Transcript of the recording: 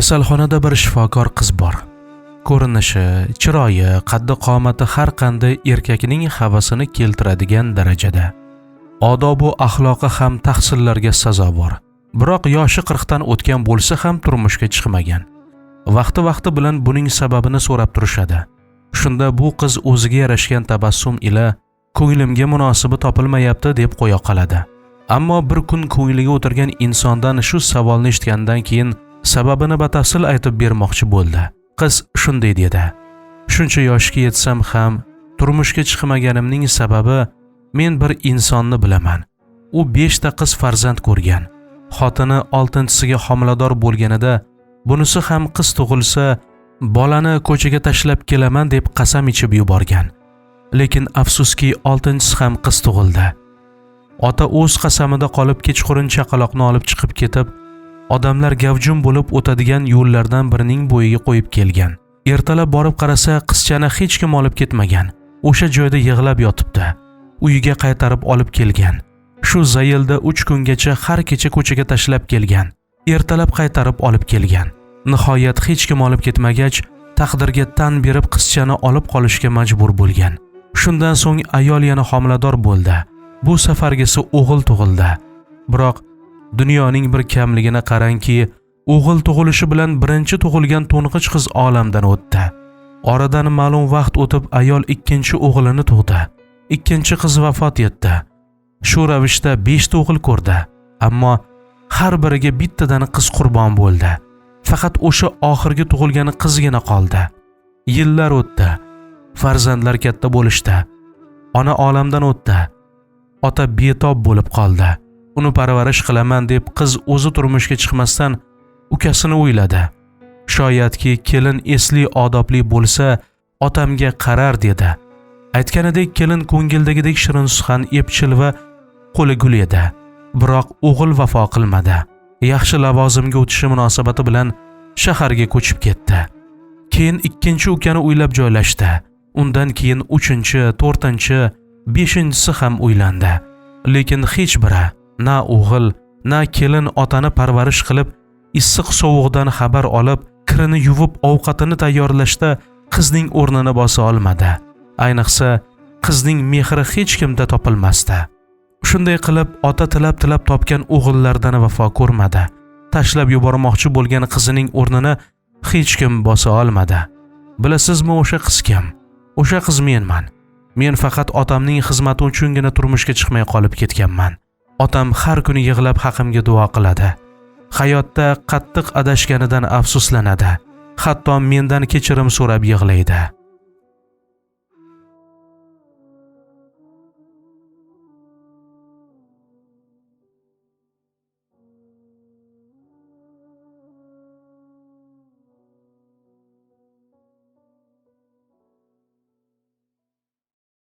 kasalxonada bir shifokor qiz bor. Ko'rinishi chiroyi qaddi qomati har qanday erkakning havasini keltiradigan darajada. Odobu axloqi ham tahsillarga sazovor. Biroq yoshi 40 dan o'tgan bo'lsa ham turmushga chiqmagan. Vaqti vaqti bilan buning sababini so'rab turishadi. Shunda bu qiz o'ziga yarashgan tabassum ila ko'nglimga munosibi topilmayapti deb qo'ya qoladi. Ammo bir kun ko'ngliga o'tirgan insondan shu savolni eshitgandan keyin sababini batafsil aytib bermoqchi bo'ldi. Qiz shunday dedi. Shuncha yoshga yetsam ham turmushga chiqmaganimning sababi men bir insonni bilaman. U beshta qiz farzand ko'rgan. Xotini oltinchisiga homilador bo'lganida bunisi ham qiz tug'ilsa bolani ko'chaga tashlab kelaman deb qasam ichib yuborgan. Lekin afsuski oltinchisi ham qiz tug'ildi. Ota o'z qasamida qolib kechqurun chaqaloqni olib chiqib ketib odamlar gavjum bo'lib o'tadigan yo'llardan birining bo'yiga qo'yib kelgan. Ertalab borib qarasa qizchani hech kim olib ketmagan. O'sha joyda yig'lab yotibdi. Uyiga qaytarib olib kelgan. Shu zayilda uch kungacha har kecha ko'chaga tashlab kelgan. Ertalab qaytarib olib kelgan. Nihoyat hech kim olib ketmagach taqdirga tan berib qizchani olib qolishga majbur bo'lgan. Shundan so'ng ayol yana homilador bo'ldi. Bu safargisi o'g'il tug'ildi. Biroq dunyoning bir kamligini qarangki o'g'il tug'ilishi bilan birinchi tug'ilgan to'ng'ich qiz olamdan o'tdi. Oradan ma'lum vaqt o'tib ayol ikkinchi o'g'lini tug'di. Ikkinchi qiz vafot etdi. Shu ravishda beshta o'g'il ko'rdi ammo har biriga bittadan qiz qurbon bo'ldi. Faqat o'sha oxirgi tug'ilgani qizgina qoldi. Yillar o'tdi. Farzandlar katta bo'lishdi. Ona olamdan o'tdi. Ota betob bo'lib qoldi. Uni parvarish qilaman deb qiz o'zi turmushga chiqmasdan ukasini o'yladi. Shoyatki kelin esli odobli bo'lsa otamga qarar dedi. Aytganidek kelin ko'ngildagidek shirinsuxan epchil va qo'li gul edi. Biroq o'g'il vafo qilmadi. Yaxshi lavozimga o'tishi munosabati bilan shaharga ko'chib ketdi. Keyin ikkinchi ukani uylab joylashdi. Undan keyin uchinchi to'rtinchi beshinchisi ham uylandi lekin hech biri na o'g'il na kelin otani parvarish qilib issiq sovuqdan xabar olib kirini yuvib ovqatini tayyorlashda qizning o'rnini bosa olmadi. Ayniqsa qizning mehri hech kimda topilmasdi. Shunday qilib ota tilab tilab topgan o'g'illardan vafo ko'rmadi. Tashlab yubormoqchi bo'lgan qizining o'rnini hech kim bosa olmadi. Bilasizmi o'sha qiz kim? O'sha qiz menman. Men faqat otamning xizmati uchungina turmushga chiqmay qolib ketganman. Otam har kuni yig'lab haqimga duo qiladi. Hayotda qattiq adashganidan afsuslanadi. Hatto mendan kechirim so'rab yig'laydi.